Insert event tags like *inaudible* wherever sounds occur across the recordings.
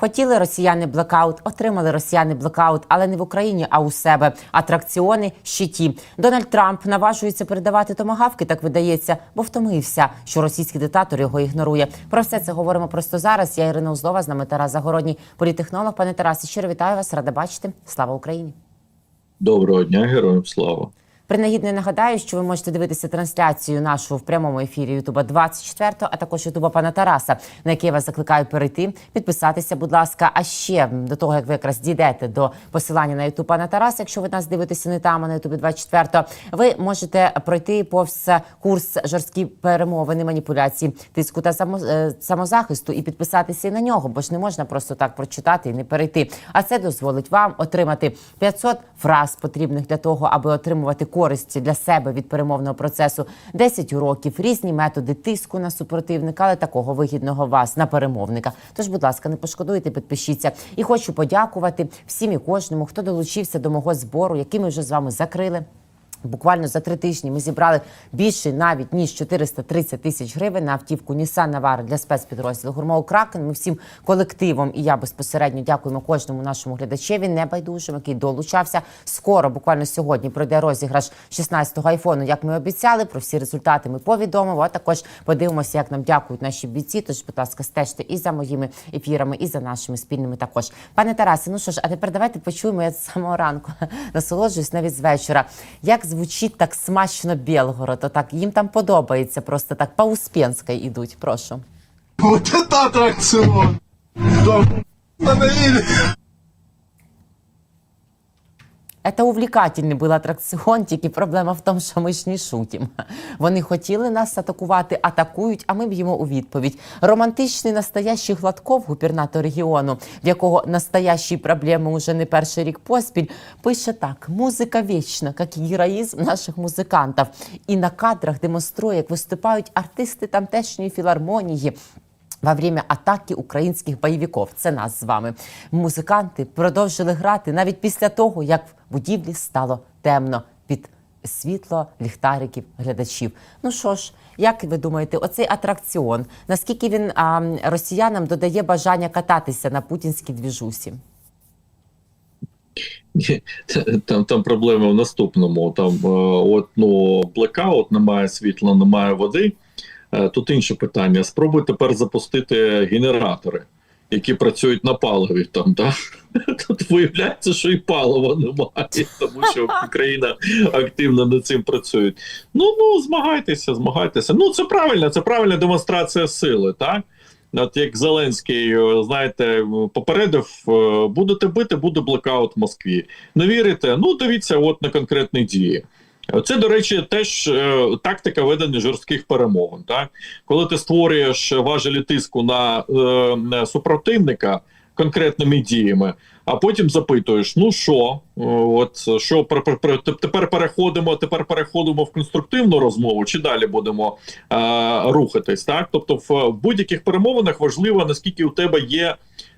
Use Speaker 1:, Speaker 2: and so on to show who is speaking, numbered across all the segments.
Speaker 1: Хотіли росіяни блекаут, отримали росіяни блекаут, але не в Україні, а у себе. Атракціони щиті. Дональд Трамп наважується передавати томагавки, так видається, бо втомився, що російський диктатор його ігнорує. Про все це говоримо просто зараз. Я Ірина Узлова, з нами Тарас Загородній, політехнолог. Пане Тарасе, щиро вітаю вас, рада бачити. Слава Україні!
Speaker 2: Доброго дня, героям слава.
Speaker 1: Принагідно нагадаю, що ви можете дивитися трансляцію нашу в прямому ефірі Ютуба 24, а також Ютуба пана Тараса, на який я вас закликаю перейти, підписатися, будь ласка. А ще до того, як ви якраз дійдете до посилання на Ютуб пана Тараса, якщо ви нас дивитеся не там, а на Ютубі 24, ви можете пройти повз курс жорсткі перемовини, маніпуляції, тиску та е, самозахисту і підписатися на нього, бо ж не можна просто так прочитати і не перейти. А це дозволить вам отримати 500 фраз потрібних для того, аби отримувати користь для себе від перемовного процесу, 10 уроків, різні методи тиску на супротивника, але такого вигідного вас на перемовника. Тож, будь ласка, не пошкодуйте, підпишіться. І хочу подякувати всім і кожному, хто долучився до мого збору, який ми вже з вами закрили. Буквально за три тижні ми зібрали більше навіть ніж 430 тисяч гривень на автівку Nissan Navara для спецпідрозділу Гурмов Кракен. Ми всім колективом і я безпосередньо дякуємо кожному нашому глядачеві, небайдужим, який долучався. Скоро, буквально сьогодні, пройде розіграш 16-го айфону, як ми обіцяли. Про всі результати ми повідомимо. А також подивимося, як нам дякують наші бійці. Тож, будь ласка, стежте і за моїми ефірами, і за нашими спільними також. Пане Тарасе, ну що ж, а тепер давайте почуємо я з самого ранку. *laughs* Насолоджуюсь навіть з вечора. Як звучить так смачно Білгород? Отак їм там подобається, просто так по Успенській ідуть. Прошу.
Speaker 3: Вот это аттракцион! Да!
Speaker 1: Это увлекательний був атракціон, тільки проблема в тому, що ми ж не шутім. Вони хотіли нас атакувати, атакують, а ми б'ємо у відповідь. Романтичний настоящий Гладков, губернатор регіону, в якого настоящі проблеми уже не перший рік поспіль, пише так: музика вічна, як героїзм наших музикантів. І на кадрах демонструє, як виступають артисти тамтешньої філармонії. Во время атаки українських бойовиків. Це нас з вами. Музиканти продовжили грати навіть після того, як в будівлі стало темно під світло ліхтариків глядачів. Ну що ж, як ви думаєте, оцей атракціон, наскільки він а, росіянам додає бажання кататися на путінській двіжусі? *laughs*
Speaker 2: Там, там проблема в наступному. Там е, от, ну, блекаут, немає світла, немає води. Е, Тут інше питання. Спробуй тепер запустити генератори, які працюють на паливі. Там, да? *laughs* Тут виявляється, що і палива немає, тому що *laughs* країна активно над цим працює. Ну, ну, змагайтеся, змагайтеся. Ну, це правильно, це правильна демонстрація сили, так? От як Зеленський, е, знаєте, попередив, е, будете бити, буде блекаут в Москві. Не вірите? Ну, дивіться, от на конкретні дії. Це, до речі, теж е, тактика ведення жорстких перемовин. Так? Коли ти створюєш важелі тиску на е, супротивника конкретними діями, а потім запитуєш: ну що, е, от що пер- пер- пер- тепер переходимо, тепер переходимо в конструктивну розмову, чи далі будемо е, рухатись? Так, тобто, в, в будь-яких перемовинах важливо наскільки у тебе є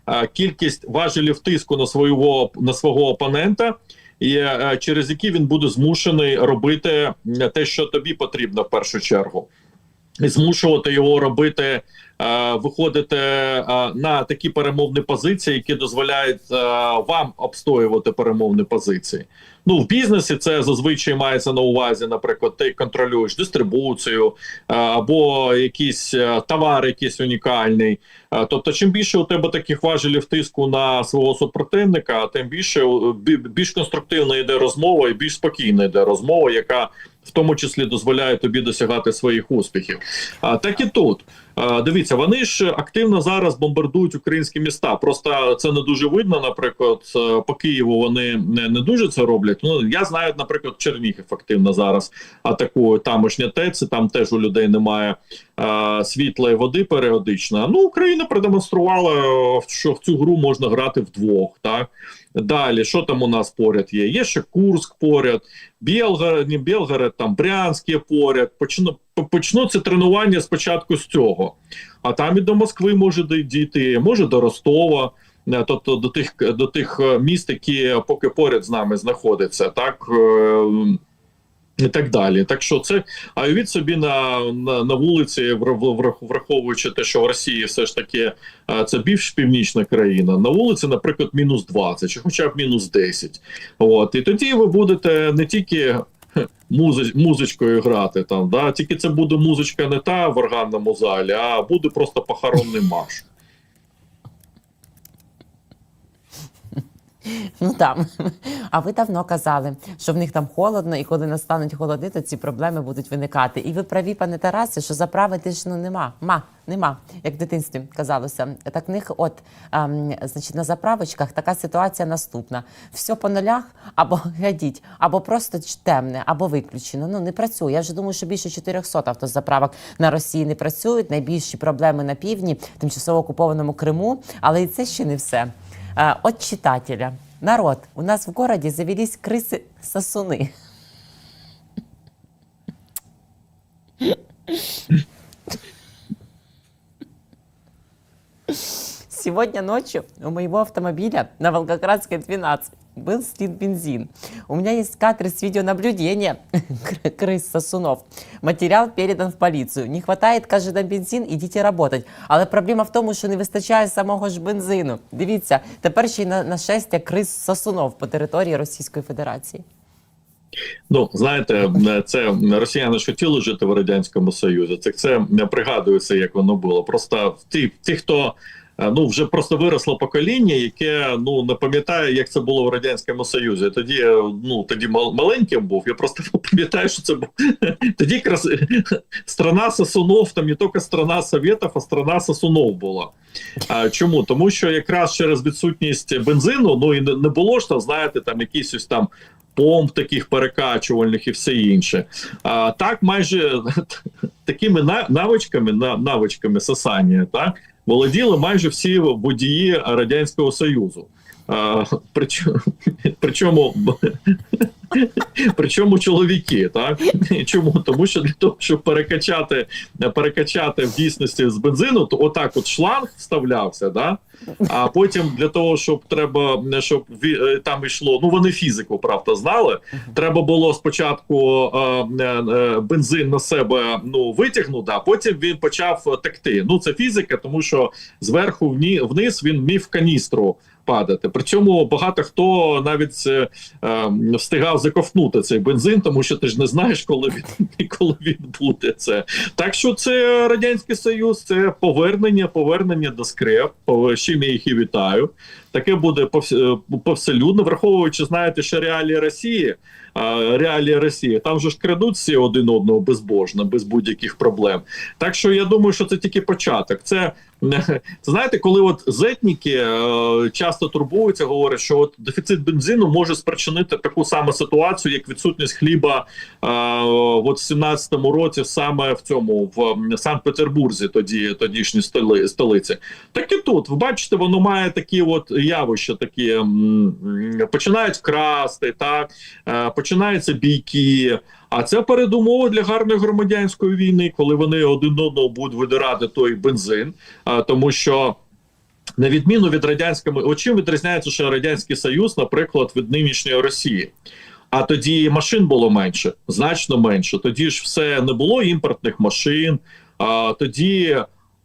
Speaker 2: е, кількість важелів тиску на свого на свого опонента і е, через які він буде змушений робити е, те, що тобі потрібно в першу чергу, і змушувати його робити, е, виходити е, на такі перемовні позиції, які дозволяють е, вам обстоювати перемовні позиції. Ну в бізнесі це зазвичай мається на увазі, наприклад, ти контролюєш дистрибуцію або якийсь товар, якийсь унікальний. Тобто, чим більше у тебе таких важелів тиску на свого супротивника, тим більше більш конструктивна йде розмова і більш спокійна йде розмова, яка в тому числі дозволяє тобі досягати своїх успіхів. А так і тут. Е, Дивіться, вони ж активно зараз бомбардують українські міста. Просто це не дуже видно. Наприклад, е, по Києву вони не, не дуже це роблять. Ну я знаю, наприклад, Чернігів активно зараз атакує тамошня ТЕЦ, там теж у людей немає е, світла і води періодично. Ну, Україна продемонструвала, що в цю гру можна грати вдвох. Так далі, що там у нас поряд є? Є ще Курск поряд, Білгород, не Білгород, там Брянськ є поряд. Почну почнуться тренування спочатку з цього, а там і до Москви може дій- дійти, може до Ростова. е, Тобто до тих до тих е, міст, які поки поряд з нами знаходяться, так е, і так далі. Так що це а від собі на, на, на вулиці, вра- вра- враховуючи те, що в Росії все ж таки це більш північна країна. На вулиці, наприклад, мінус 20 чи хоча б мінус 10. От і тоді ви будете не тільки музи, музичкою грати там, да, тільки це буде музичка не та в органному залі, а буде просто похоронний марш.
Speaker 1: Ну там. А ви давно казали, що в них там холодно, і коли настануть холоди, то ці проблеми будуть виникати. І ви праві, пане Тарасе, що заправити ж ну нема. Ма, нема, як в дитинстві казалося. Так в них, от ем, значить, на заправочках така ситуація наступна: все по нулях, або глядіть, або просто темне, або виключено. Ну не працює. Я вже думаю, що більше 400 автозаправок на Росії не працюють. Найбільші проблеми на півдні, тимчасово окупованому Криму. Але і це ще не все. Э, от читателя. Народ, у нас в городе завелись крысы-сосуны. Сегодня ночью у моего автомобиля на Волгоградской 12 был слит бензин. У меня есть кадры с видеонаблюдения кр- *laughs* крыс-сосунов. Матеріал передан в поліцію. Не хватает, каже, на бензин, ідіть работать. Але проблема в тому, що не вистачає самого ж бензину. Дивіться, тепер ще й на нашестя крис-сосунов по території Російської Федерації.
Speaker 2: Ну, знаєте, це росіяни ж хотіли жити в радянському союзі. Це це не пригадується, як воно було. Просто ті, ті, хто е, ну вже просто виросло покоління, яке ну не пам'ятає, як це було в радянському союзі. Тоді е, ну тоді мал- маленьким був. Я просто *laughs* пам'ятаю, що це був *laughs* тоді якраз *laughs* страна сосунов, там не тільки страна совєтів, а страна сосунов була. А чому? Тому що якраз через відсутність бензину, ну і не, було ж там, знаєте, там якісь ось там помп таких перекачувальних і все інше. А, так, майже такими на- навичками, навичками сосання, так, володіли майже всі водії Радянського Союзу. А, причому, причому, чоловіки, так чому? Тому що для того, щоб перекачати, перекачати в дійсності з бензину, то отак от шланг вставлявся, да? а потім для того, щоб треба, щоб е, там йшло, ну вони фізику, правда, знали. Треба було спочатку е, е, бензин на себе ну витягнути, а потім він почав текти. Ну це фізика, тому що зверху вниз він міг каністру падати. Причому багато хто навіть е, е, встигав заковтнути цей бензин, тому що ти ж не знаєш, коли він *laughs* коли він буде це. Так що це радянський союз, це повернення, повернення до скреп. чим я їх і вітаю. Таке буде е, повселюдно, враховуючи, знаєте, що реалії Росії. Реалії Росії там же ж крадуть всі один одного безбожно, без будь-яких проблем. Так що я думаю, що це тільки початок. Це знаєте, коли от зетніки е, часто турбуються, говорять, що от дефіцит бензину може спричинити таку саму ситуацію, як відсутність хліба е, в 17-му році, саме в цьому в Санкт-Петербурзі, тоді тодішній столи, столиці. Так і тут ви бачите, воно має такі от явища, такі починають красти, так е, починаються бійки. А це передумова для гарної громадянської війни, коли вони один одного будуть видирати той бензин, тому що. На відміну від радянського, от чим відрізняється ще радянський союз, наприклад, від нинішньої Росії. А тоді машин було менше, значно менше. Тоді ж все не було імпортних машин. А тоді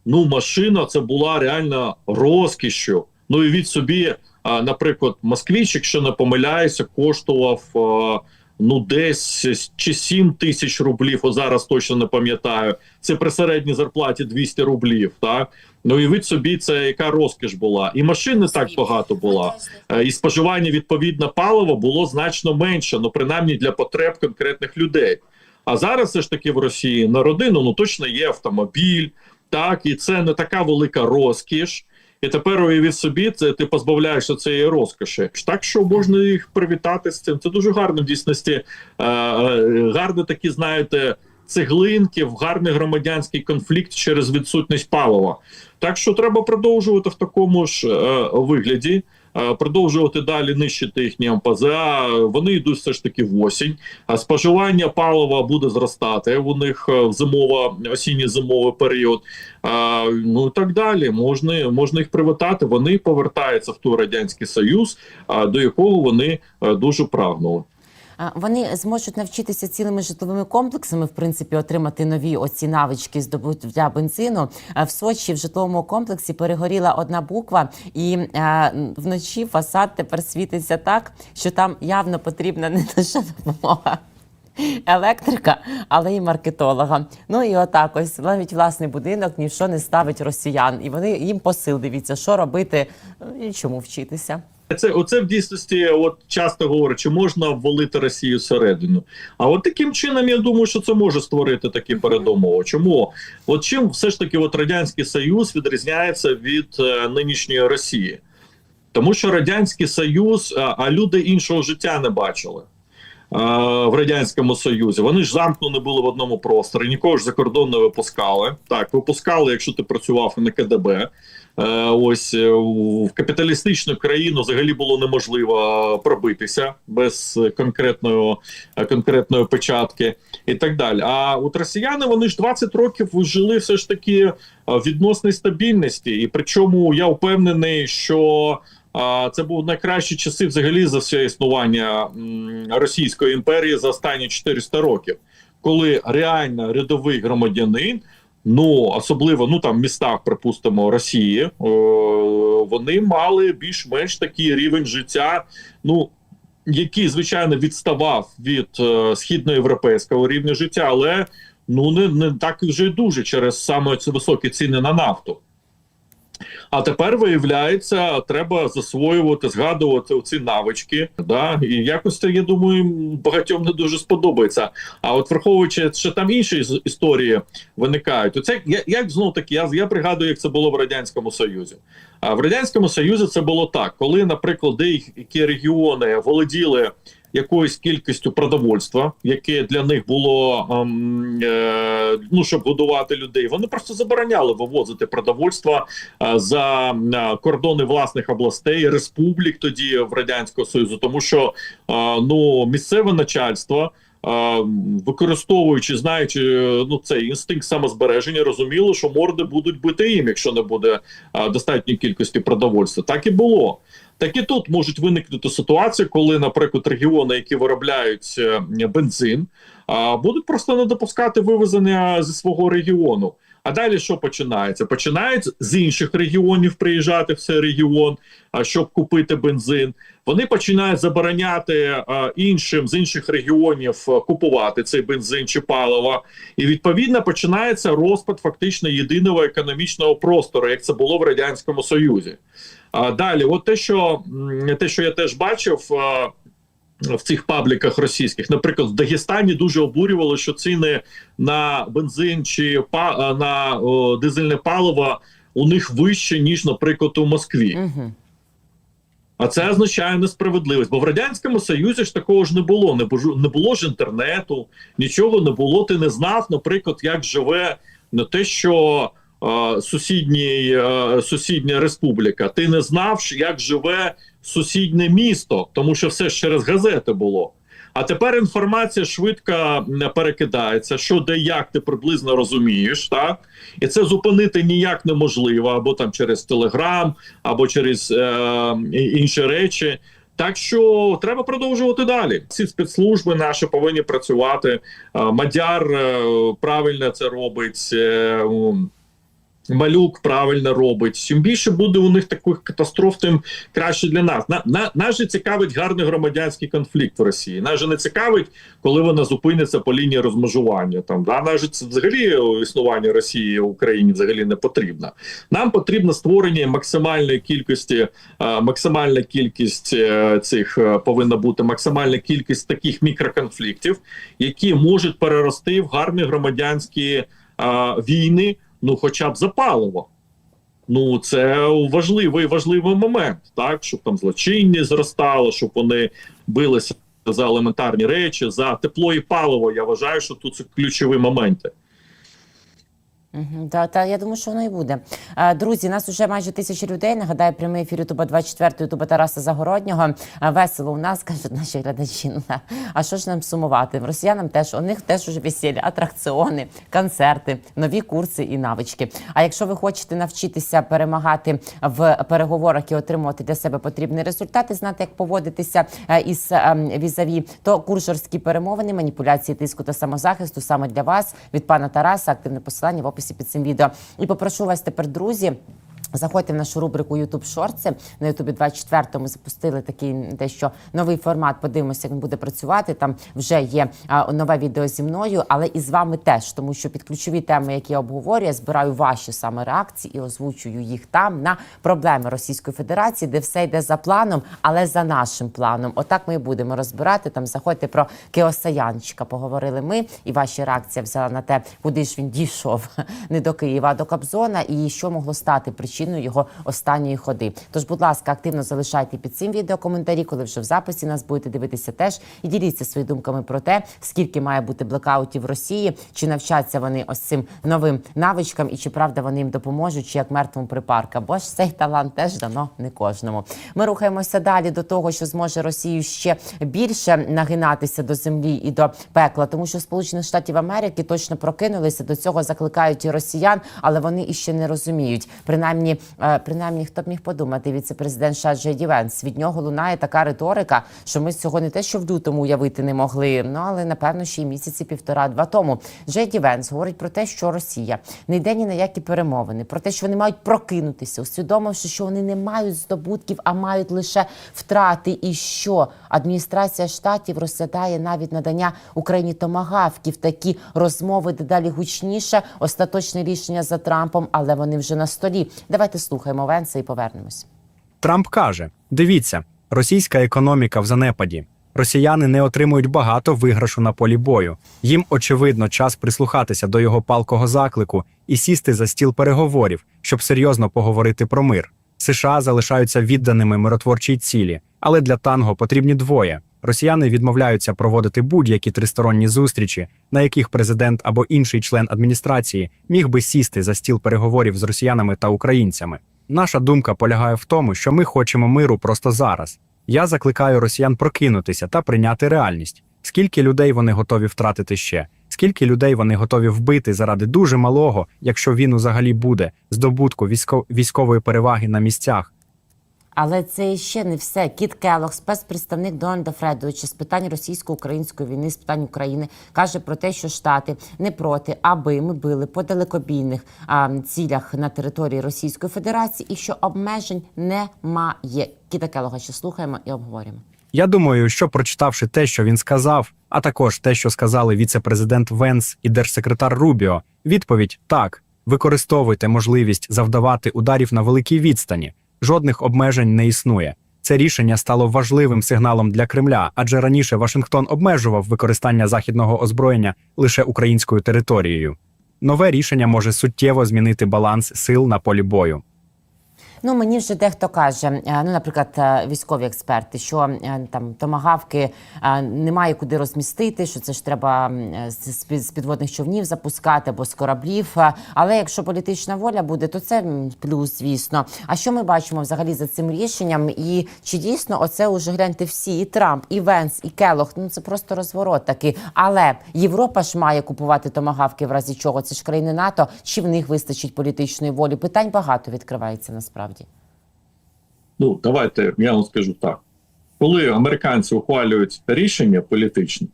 Speaker 2: ну машина це була реально розкішю. Ну і від собі, а, наприклад, москвич, якщо не помиляюся, коштував. а, Ну, десь чи 7 тисяч рублів, о зараз точно не пам'ятаю. Це при середній зарплаті 200 рублів. Так ну і від собі це яка розкіш була, і машин не так багато була. Е, і споживання відповідно палива було значно менше, ну принаймні для потреб конкретних людей. А зараз все ж таки в Росії на родину ну точно є автомобіль, так і це не така велика розкіш. І тепер уявіть собі, це ти позбавляєшся цієї розкоші. Так що можна їх привітати з цим. Це дуже гарно в дійсності. Е, е, гарно такі, знаєте, цеглинки в гарний громадянський конфлікт через відсутність палива. Так що треба продовжувати в такому ж е, вигляді. Продовжувати далі нищити їхні МПЗА. Вони йдуть все ж таки в осінь. А споживання палива буде зростати у них е, в зимова осінньо зимовий період. Ну і так далі. Можна можна їх привітати. Вони повертаються в той радянський союз, до якого вони е, дуже прагнули.
Speaker 1: Вони зможуть навчитися цілими житловими комплексами, в принципі, отримати нові оці навички здобуття бензину. В Сочі в житловому комплексі перегоріла одна буква, і вночі фасад тепер світиться так, що там явно потрібна не лише допомога. Електрика, але й маркетолога. Ну і отак ось навіть власний будинок ні в що не ставить росіян. І вони їм посил дивіться, що робити і чому вчитися.
Speaker 2: Це оце в дійсності, от часто говорять, чи можна ввалити Росію всередину. А от таким чином я думаю, що це може створити такі передумови. Чому? От чим все ж таки от радянський союз відрізняється від е, нинішньої Росії? Тому що радянський союз, а, а люди іншого життя не бачили. е, В радянському союзі вони ж замкнені були в одному просторі, нікого ж за кордон не випускали. Так, випускали, якщо ти працював на КДБ. Е, Ось е, в капіталістичну країну взагалі було неможливо пробитися без конкретної, е, конкретної печатки і так далі. А от росіяни вони ж 20 років жили все ж таки відносній стабільності, і причому я впевнений, що. Це був найкращі часи взагалі за все існування Російської імперії за останні 400 років, коли реально рядовий громадянин, ну особливо ну там містах, припустимо, Росії, о, вони мали більш-менш такий рівень життя. Ну який звичайно відставав від е, східноєвропейського рівня життя, але ну не, не так вже й дуже через саме ці високі ціни на нафту. А тепер виявляється, треба засвоювати, згадувати ці навички. Да? І якось це, я думаю, багатьом не дуже сподобається. А от враховуючи, що там інші історії виникають, оце я як знов таки, я, я пригадую, як це було в радянському союзі. А в радянському союзі це було так, коли, наприклад, деякі регіони володіли якоюсь кількістю продовольства, яке для них було ем, е, ну щоб годувати людей. Вони просто забороняли вивозити продовольство е, за е, кордони власних областей, республік тоді в радянського союзу, тому що ну місцеве начальство. Використовуючи, знаючи ну цей інстинкт самозбереження, розуміло, що морди будуть бити їм, якщо не буде достатньої кількості продовольства. Так і було. Так і тут можуть виникнути ситуації, коли, наприклад, регіони, які виробляють е, бензин, будуть просто не допускати вивезення зі свого регіону. А далі що починається? Починають з інших регіонів приїжджати в цей регіон, щоб купити бензин. Вони починають забороняти іншим з інших регіонів купувати цей бензин чи паливо. І відповідно починається розпад фактично єдиного економічного простору, як це було в радянському союзі. А далі, от те, що те, що я теж бачив. В цих пабліках російських, наприклад, в Дагестані дуже обурювало, що ціни на бензин чи на дизельне паливо у них вище ніж, наприклад, у Москві.
Speaker 1: Угу.
Speaker 2: А це означає несправедливість. Бо в радянському союзі ж такого ж не було. Не було, не було ж інтернету, нічого не було. Ти не знав, наприклад, як живе не те, що е, сусідній, е, сусідня республіка. Ти не знав, як живе сусіднє місто, тому що все ж через газети було. А тепер інформація швидко перекидається, що де як ти приблизно розумієш, так і це зупинити ніяк неможливо, або там через телеграм, або через е, інші речі. Так що треба продовжувати далі. Ці спецслужби наші повинні працювати. Е, Мадяр е, правильно це робить. Малюк правильно робить. Чим більше буде у них таких катастроф, тим краще для нас. На, на, нас же цікавить гарний громадянський конфлікт в Росії. Нас же не цікавить, коли вона зупиниться по лінії розмежування. Там да нас це взагалі існування Росії в Україні взагалі не потрібно. Нам потрібно створення максимальної кількості, е, максимальна кількість е, цих е, повинна бути максимальна кількість таких мікроконфліктів, які можуть перерости в гарні громадянські війни. Ну, хоча б за паливо. Ну, це важливий важливий момент, так щоб там злочинні зростало, щоб вони билися за елементарні речі, за тепло і паливо. Я вважаю, що тут це ключові моменти.
Speaker 1: Та, та я думаю, що воно і буде. Е, Друзі, нас вже майже тисяча людей. Нагадаю, прямий ефір Ютуба 24 Ютуба Тараса Загороднього. Е, Весело у нас *laughs* кажуть наші глядачі. А що ж нам сумувати? Росіянам теж у них теж уже весілля, атракціони, концерти, нові курси і навички. А якщо ви хочете навчитися перемагати в переговорах і отримувати для себе потрібні результати, знати, як поводитися е, із візаві, то курс жорсткі перемовини, маніпуляції тиску та самозахисту саме для вас від пана Тараса. Активне посилання в описі під цим відео. І попрошу вас тепер, друзі. Заходьте в нашу рубрику YouTube Шорти. На Ютубі 24 ми запустили такий дещо новий формат. Подивимося, як він буде працювати. Там вже є а, нове відео зі мною, але і з вами теж, тому що під ключові теми, які я обговорюю, я збираю ваші саме реакції і озвучую їх там на проблеми Російської Федерації, де все йде за планом, але за нашим планом. Отак ми і будемо розбирати. Там заходьте про Кеосаянчика. Поговорили ми, і ваші реакція взяла на те, куди ж він дійшов *laughs* не до Києва, а до Кобзона, і що могло стати причиною його останньої ходи. Тож, будь ласка, активно залишайте під цим відео коментарі, коли вже в записі нас будете дивитися теж. І діліться своїми думками про те, скільки має бути блекаутів в Росії, чи навчаться вони ось цим новим навичкам, і чи правда вони їм допоможуть, чи як мертвому припарка. Бо ж цей талант теж дано не кожному. Ми рухаємося далі до того, що зможе Росію ще більше нагинатися до землі і до пекла, тому що Сполучених Штатів Америки точно прокинулися до цього, закликають і росіян, але вони іще не розуміють. Принаймні, е, принаймні, хто б міг подумати, віце-президент США Джей Ді Венс. Від нього лунає така риторика, що ми цього не те, що в лютому уявити не могли. Ну але напевно ще й місяці півтора-два тому. Джей Ді Венс говорить про те, що Росія не йде ні на які перемовини, про те, що вони мають прокинутися, усвідомивши, що вони не мають здобутків, а мають лише втрати. І що адміністрація штатів розглядає навіть надання Україні томагавків. Такі розмови дедалі гучніше. Остаточне рішення за Трампом, але вони вже на столі. Давайте слухаємо Венса і повернемось.
Speaker 4: Трамп каже: дивіться, російська економіка в занепаді. Росіяни не отримують багато виграшу на полі бою. Їм, очевидно, час прислухатися до його палкого заклику і сісти за стіл переговорів, щоб серйозно поговорити про мир. США залишаються відданими миротворчій цілі, але для танго потрібні двоє. Росіяни відмовляються проводити будь-які тристоронні зустрічі, на яких президент або інший член адміністрації міг би сісти за стіл переговорів з росіянами та українцями. Наша думка полягає в тому, що ми хочемо миру просто зараз. Я закликаю росіян прокинутися та прийняти реальність. Скільки людей вони готові втратити ще? Скільки людей вони готові вбити заради дуже малого, якщо він взагалі буде, здобутку військо- військової переваги на місцях?
Speaker 1: Але це ще не все. Кіт Келох, спецпредставник Дональда Фредовича з питань російсько-української війни, з питань України, каже про те, що Штати не проти, аби ми били по далекобійних а, цілях на території Російської Федерації, і що обмежень немає. Кіта Келога ще слухаємо і обговорюємо.
Speaker 4: Я думаю, що прочитавши те, що він сказав, а також те, що сказали віце-президент Венс і держсекретар Рубіо, відповідь так: використовуйте можливість завдавати ударів на великій відстані. Жодних обмежень не існує. Це рішення стало важливим сигналом для Кремля, адже раніше Вашингтон обмежував використання західного озброєння лише українською територією. Нове рішення може суттєво змінити баланс сил на полі бою.
Speaker 1: Ну мені вже дехто каже, е, ну наприклад, е, військові експерти, що е, там томагавки немає куди розмістити, що це ж треба з з під- з підводних човнів запускати або з кораблів. Але якщо політична воля буде, то це плюс, звісно. А що ми бачимо взагалі за цим рішенням? І чи дійсно оце уже гляньте всі, і Трамп, і Венс, і Келох? Ну це просто розворот такий. Але Європа ж має купувати томагавки в разі чого. Це ж країни НАТО. Чи в них вистачить політичної волі? Питань багато відкривається насправді.
Speaker 2: Ну, давайте я вам скажу так: коли американці ухвалюють рішення політичне,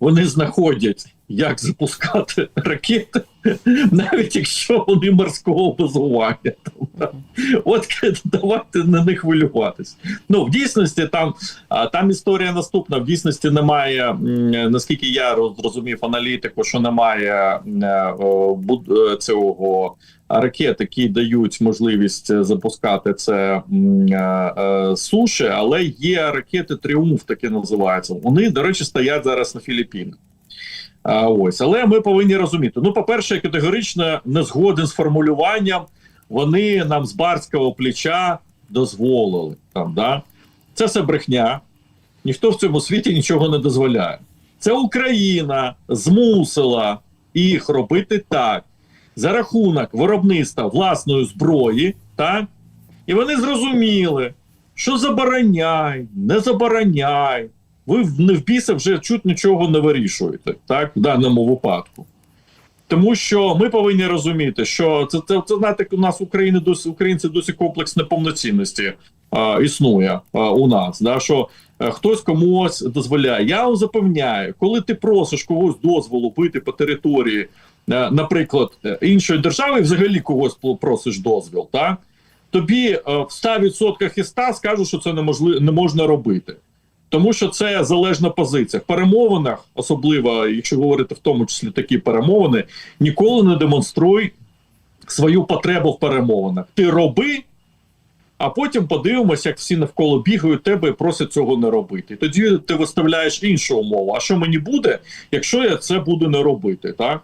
Speaker 2: вони знаходять, як запускати ракети, *laughs* навіть якщо вони морського базування. От давайте на них хвилюватись. Ну, в дійсності там, там історія наступна. В дійсності немає, наскільки я роз- зрозумів аналітику, що немає е, е, цього ракет, які дають можливість запускати це е, суші, але є ракети Тріумф, такі називаються. Вони, до речі, стоять зараз на Філіппінах. А, ось, але ми повинні розуміти. Ну, по-перше, категорично не згоден з формулюванням. Вони нам з барського плеча дозволили. Там, да? Це все брехня. Ніхто в цьому світі нічого не дозволяє. Це Україна змусила їх робити так. за рахунок виробництва власної зброї, так? І вони зрозуміли, що забороняй, не забороняй. Ви не в біса вже чуть нічого не вирішуєте, так, в даному випадку. Тому що ми повинні розуміти, що це, це, це знаєте, у нас в Україні досі українці досі комплекс неповноцінності а, існує а, у нас. Да, що е, хтось комусь дозволяє. Я вам запевняю, коли ти просиш когось дозволу бити по території, е, наприклад, е, іншої держави, взагалі когось просиш дозвіл, так? тобі е, в 100% із 100 скажуть, що це неможливо не можна робити. Тому що це залежна позиція. В перемовинах, особливо, якщо говорити в тому числі такі перемовини, ніколи не демонструй свою потребу в перемовинах. Ти роби, а потім подивимося, як всі навколо бігають тебе і просять цього не робити. Тоді ти виставляєш іншу умову. А що мені буде, якщо я це буду не робити? Так?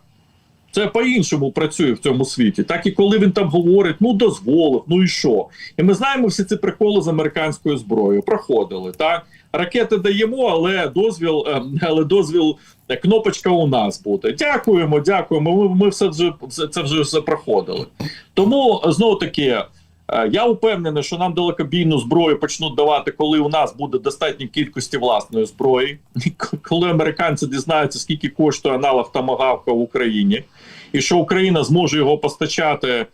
Speaker 2: Це по-іншому працює в цьому світі. Так і коли він там говорить, ну дозволив, ну і що? І ми знаємо всі ці приколи з американською зброєю. Проходили так. Ракети даємо, але дозвіл, е, але дозвіл, е, кнопочка у нас буде. Дякуємо, дякуємо. Ми, ми все вже це, вже все проходили. Тому знову таки. е, Я впевнений, що нам далекобійну зброю почнуть давати, коли у нас буде достатньо кількості власної зброї, *laughs* коли американці дізнаються, скільки коштує аналог Томагавка в Україні, і що Україна зможе його постачати,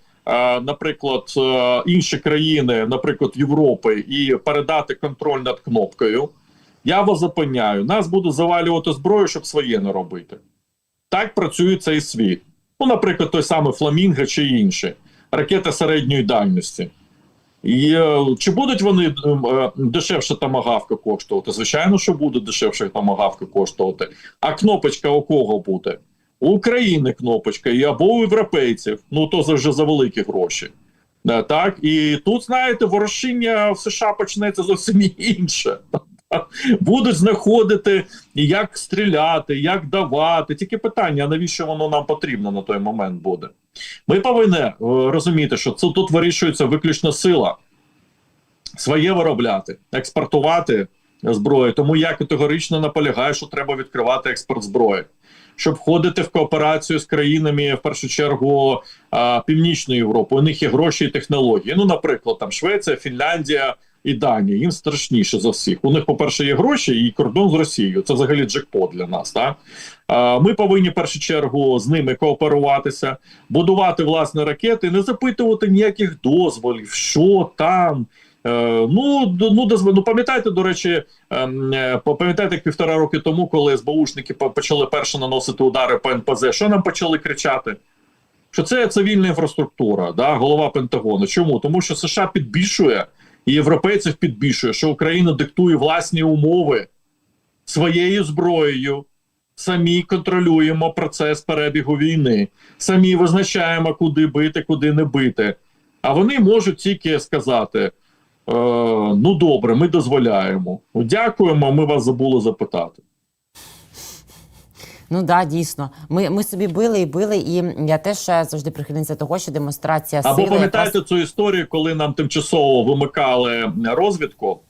Speaker 2: наприклад, е, інші країни, наприклад, Європи, і передати контроль над кнопкою. Я вас запевняю, нас буде завалювати зброю, щоб своє не робити. Так працює цей світ. Ну, наприклад, той самий Фламінго чи інші ракети середньої дальності. І е, чи будуть вони е, е, дешевше тамагавка коштувати? Звичайно, що буде дешевше тамагавка коштувати. А кнопочка у кого буде? України кнопочка, і або у європейців. Ну то це вже за великі гроші. Е, Так, і тут, знаєте, ворушіння в США почнеться зовсім інше. *laughs* Будуть знаходити, як стріляти, як давати. Тільки питання, навіщо воно нам потрібно на той момент буде? Ми повинні е, розуміти, що це тут вирішується виключно сила своє виробляти, експортувати зброю. Тому я категорично наполягаю, що треба відкривати експорт зброї, щоб входити в кооперацію з країнами, в першу чергу Північної Європи. У них є гроші і технології. Ну, наприклад, там Швеція, Фінляндія. І Данія їм страшніше за всіх. У них, по-перше, є гроші і кордон з Росією. Це взагалі джекпот для нас. Так? Ми повинні в першу чергу з ними кооперуватися, будувати власні ракети, не запитувати ніяких дозволів, що там. Е, ну, ну, ну, пам'ятаєте, до речі, ем, е, пам'ятаєте, як півтора роки тому, коли СБУшники почали перше наносити удари по НПЗ, що нам почали кричати? Що це цивільна інфраструктура, да, голова Пентагону. Чому? Тому що США підбільшує і європейців підбільшує, що Україна диктує власні умови своєю зброєю. Самі контролюємо процес перебігу війни, самі визначаємо, куди бити, куди не бити. А вони можуть тільки сказати: ну добре, ми дозволяємо. Ну, Дякуємо, ми вас забули запитати.
Speaker 1: Ну да, дійсно. Ми, ми собі били і били, і я теж е, завжди прихильниця того, що демонстрація
Speaker 2: Або
Speaker 1: сили
Speaker 2: пам'ятаєте цю історію, коли нам тимчасово вимикали розвідку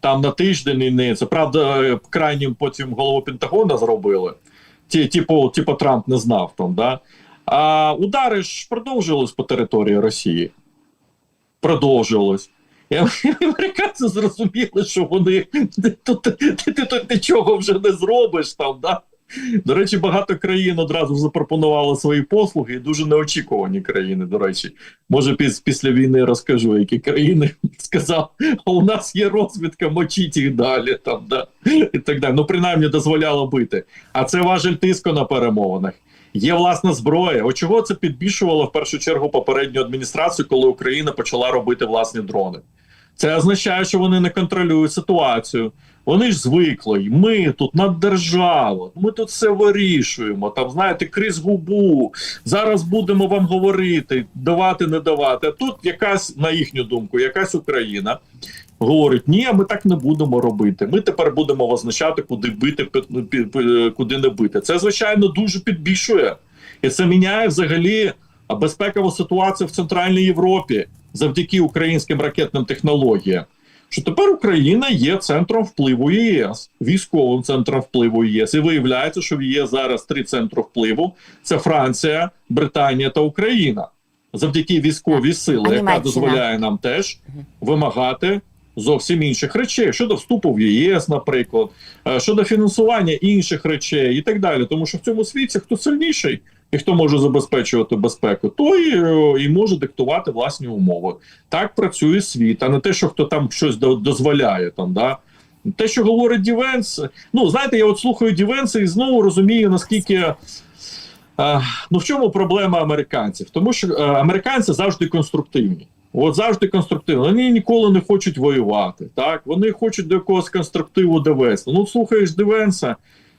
Speaker 2: там на тиждень і не це правда е, крайнім потім голову Пентагона зробили. Ті, типу, типу Трамп не знав там, да? А удари ж продовжились по території Росії. Продовжилось. І американці зрозуміли, що вони тут ти, тут нічого вже не зробиш там, да? До речі, багато країн одразу запропонували свої послуги, дуже неочікувані країни. До речі, може, піс, після війни розкажу, які країни *laughs* сказав, а у нас є розвідка, мочіть їх далі, там да і так далі. Ну, принаймні, дозволяло бити. А це важель тиску на перемовинах. Є власна зброя. От чого це підбільшувало в першу чергу попередню адміністрацію, коли Україна почала робити власні дрони. Це означає, що вони не контролюють ситуацію. Вони ж звикли. Ми тут наддержава, ми тут все вирішуємо. Там, знаєте, крізь губу. Зараз будемо вам говорити, давати, не давати. А тут якась, на їхню думку, якась Україна говорить: ні, ми так не будемо робити. Ми тепер будемо визначати, куди бити, пи- куди не бити. Це, звичайно, дуже підбільшує. І це міняє взагалі безпекову ситуацію в Центральній Європі завдяки українським ракетним технологіям. що тепер Україна є центром впливу ЄС, військовим центром впливу ЄС. І виявляється, що в ЄС зараз три центри впливу: це Франція, Британія та Україна. Завдяки військовій сили, яка дозволяє нам теж вимагати зовсім інших речей щодо вступу в ЄС, наприклад, е, щодо фінансування інших речей і так далі. Тому що в цьому світі хто сильніший і хто може забезпечувати безпеку, той е, і може диктувати власні умови. Так працює світ, а не те, що хто там щось дозволяє там. Да? Те, що говорить Дівенс, ну знаєте, я от слухаю Дівенса і знову розумію, наскільки. Е, ну в чому проблема американців? Тому що американці завжди конструктивні. От завжди конструктивні. Вони ніколи не хочуть воювати. Так вони хочуть до якогось конструктиву довести. Ну слухаєш Дивенса,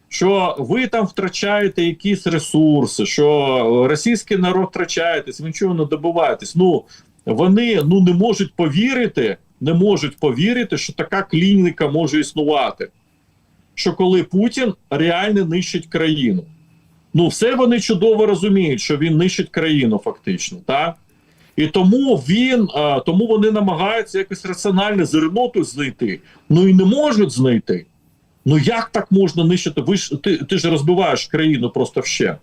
Speaker 2: що ви там втрачаєте якісь ресурси, що російський народ втрачаєтесь, ви нічого не добиваєтесь. Ну вони ну не можуть повірити, не можуть повірити, що така клініка може існувати. Що коли Путін реально нищить країну. Ну, все вони чудово розуміють, що він нищить країну, фактично, так? І тому він, тому вони намагаються якось раціональне зерноту знайти. Ну і не можуть знайти. Ну як так можна нищити? Ви ж ти, ти ж розбиваєш країну просто ще.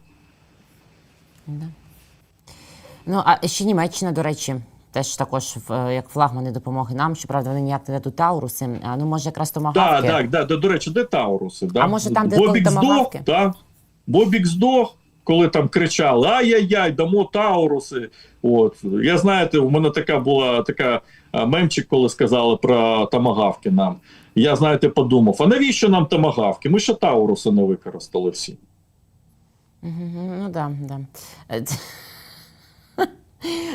Speaker 1: Ну а ще Німеччина, до речі, теж також е, як флагмани допомоги нам. Щоправда, вони ніяк не дадуть Тауруси. А ну може якраз
Speaker 2: Так,
Speaker 1: томагавки.
Speaker 2: так, так. До, до речі, де Тауруси? Да?
Speaker 1: А може, там, де
Speaker 2: Бобік здох, так. Бобік здох, коли там кричали: Ай-яй-яй, дамо Тауруси. От я знаєте, у мене така була така а, мемчик, коли сказали про томагавки нам. Я знаєте, подумав: а навіщо нам томагавки? Ми ще Тауруси не використали всі.
Speaker 1: Ну да, да.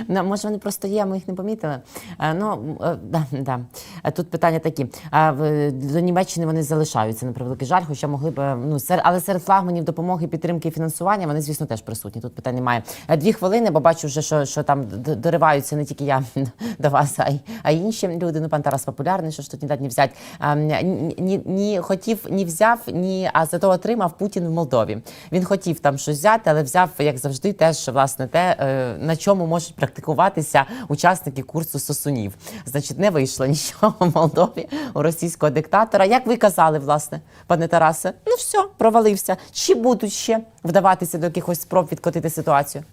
Speaker 1: Ну, може, вони просто є, ми їх не помітили. Е, Ну, е, да, да. Е, Тут питання такі. А До Німеччини вони залишаються на превеликий жаль, хоча могли б, ну, сер- але серед флагманів допомоги, підтримки і фінансування вони, звісно, теж присутні. Тут питань немає. Дві хвилини, бо бачу вже, що, що там дориваються не тільки я *laughs* до вас, а й, а й інші люди. Ну, пан Тарас популярний, що ж тут не дать ні взять. А, ні, ні, ні хотів, ні взяв, ні, а зато отримав Путін в Молдові. Він хотів там щось взяти, але взяв, як завжди, теж власне те, на чому можуть практикуватися учасники курсу сосунів. Значить, не вийшло нічого в Молдові у російського диктатора. Як ви казали, власне, пане Тарасе, ну все, провалився. Чи будуть ще вдаватися до якихось спроб відкотити ситуацію?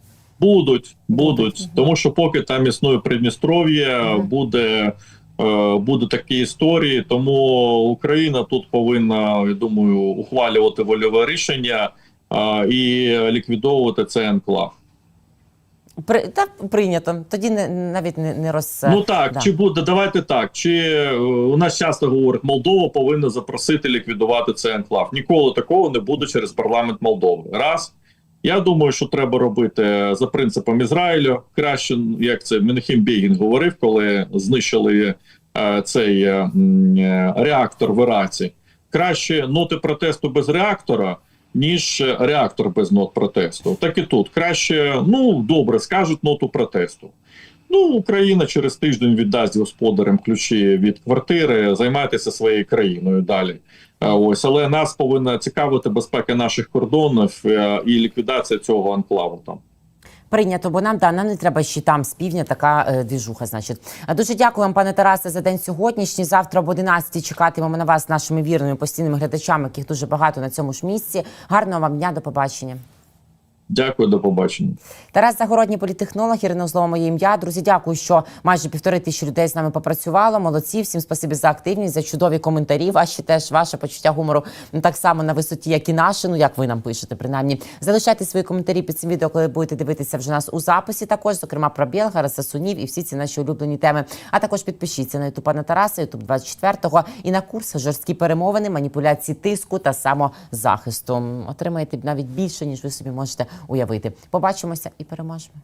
Speaker 2: Будуть, будуть, тому що поки там існує Придністров'я, буде, е, буде такі історії. Тому Україна тут повинна, я думаю, ухвалювати вольове рішення і ліквідовувати цей анклав.
Speaker 1: При та прийнято. Тоді не навіть не, не роз
Speaker 2: Ну так,
Speaker 1: да.
Speaker 2: чи буде давайте так. Чи е, у нас часто говорять, Молдова повинна запросити ліквідувати цей анклав. Ніколи такого не буде через парламент Молдови. Раз. Я думаю, що треба робити за принципом Ізраїлю. Краще, як це Менахім Бєгін говорив, коли знищили е, цей е, е, реактор в Іраці. Краще ноти протесту без реактора, ніж реактор без нот протесту. Так і тут краще, ну добре, скажуть ноту протесту. Ну, Україна через тиждень віддасть господарям ключі від квартири, займайтеся своєю країною далі. Ось, але нас повинна цікавити безпека наших кордонів е, і ліквідація цього анклаву там.
Speaker 1: Прийнято, бо нам да нам не треба ще там з півдня така е, двіжуха. Значить, дуже дякую вам, пане Тарасе, за день сьогоднішній. Завтра об 11 чекатимемо на вас нашими вірними постійними глядачами, яких дуже багато на цьому ж місці. Гарного вам дня, до побачення.
Speaker 2: Дякую, до побачення.
Speaker 1: Тарас Загородній політехнолог, Ірина Узлова, моє ім'я. Друзі, дякую, що майже півтори тисячі людей з нами попрацювало. Молодці, всім спасибі за активність, за чудові коментарі. Ваші теж ваше почуття гумору так само на висоті, як і наше. Ну як ви нам пишете, принаймні. Залишайте свої коментарі під цим відео, коли будете дивитися вже нас у записі. Також, зокрема, про Білгара, Сасунів і всі ці наші улюблені теми. А також підпишіться на ютуб пана Тараса, ютуб 24-го і на курс жорсткі перемовини, маніпуляції тиску та самозахисту. Отримаєте навіть більше, ніж ви собі можете уявити. Побачимося і переможемо.